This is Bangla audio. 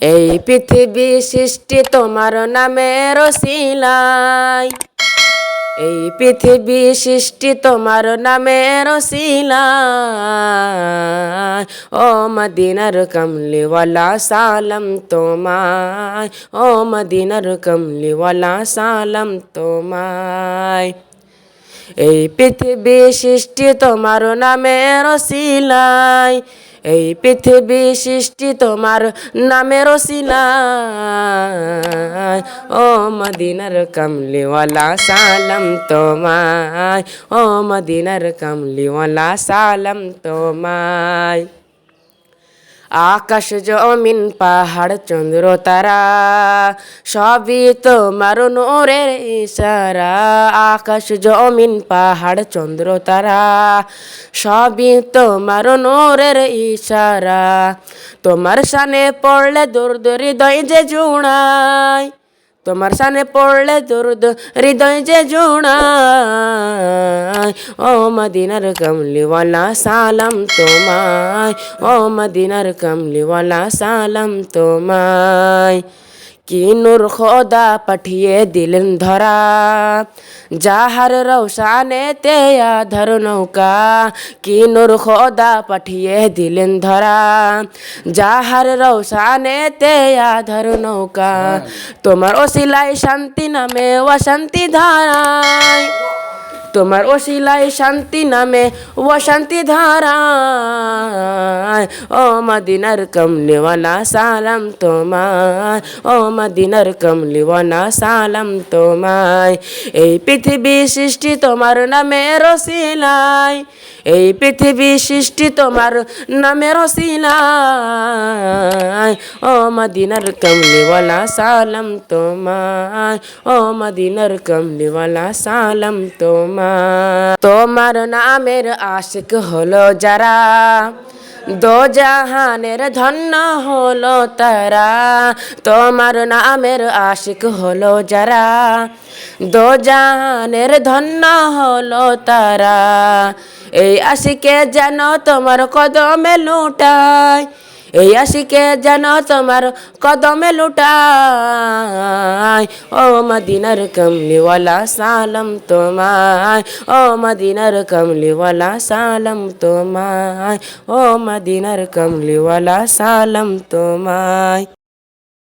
এই পৃথিবী সৃষ্টি তোমার নামের শিলাই এই পৃথিবী সৃষ্টি তোমার নামের শিলাই ও মদিনার কমলিওয়ালা, সালাম তোমায়। ও মদিনার কমলিওয়ালা, সালাম তোমায়। এই পৃথিবী সৃষ্টি তোমার নামের শিলাই এই পৃথিবী সৃষ্টি তোমার নামের সিনা ও মদিনার কামলিওয়ালা, সালাম তোমায়। ও মদিনার কামলিওয়ালা, সালাম তোমায়। আকাশ জমিন, পাহাড়, চন্দ্র, তারা, সবই তোমার নোরের ইশারা। আকাশ জমিন, পাহাড়, চন্দ্র, তারা, সবই তোমার নোরের ইশারা। তোমার সানে পড়লে দূর দূর হৃদয় যে জুড়ায়, তোমার সানে পড়লে দুর্দ হৃদয় যে জোড়ায়। ও মদিনার কমলিওয়ালা সালাম তোমায় ও মদিনার কমলিওয়ালা সালাম তোমায় কি নূর খোদা পাঠিয়ে দিলেন ধরা যাহার রৌসানে তে আধর নৌকা কি নূর খোদা পাঠিয়ে দিলেন ধরা যাহার রৌসানে তে আধর নৌকা তোমার ওসিলাই শান্তি নামে অশান্তি ধারায় তোমার ওসিলাই শান্তি নামে ও শান্তি ধারায়। ও মদিনার কমলিওয়ালা, সালাম তোমায়। ও মদিনার কমলিওয়ালা, সালাম তোমায়। এই পৃথিবী সৃষ্টি তোমার নামে রসিলাই এই পৃথিবী সৃষ্টি তোমার নামে রসিলাই ও মদিনার কমলিওয়ালা, সালাম তোমায়। ও মদিনার কমলিওয়ালা, সালাম তোমায়। তোমার নামের আশিক হলো যারা, দো জাহানের ধন্য হলো তারা। তোমার নামের আশিক হলো যারা, দো জাহানের ধন্য হলো তারা। এই আশিকে যেন তোমার কদমে লুটায় এই আশিকে যেন তোমার কদমে লুটায় ও মদিনার কমলিওয়ালা, সালাম তোমায়। ও মদিনার কমলিওয়ালা, সালাম তোমায়। ও মদিনার কমলিওয়ালা, সালাম তোমায়।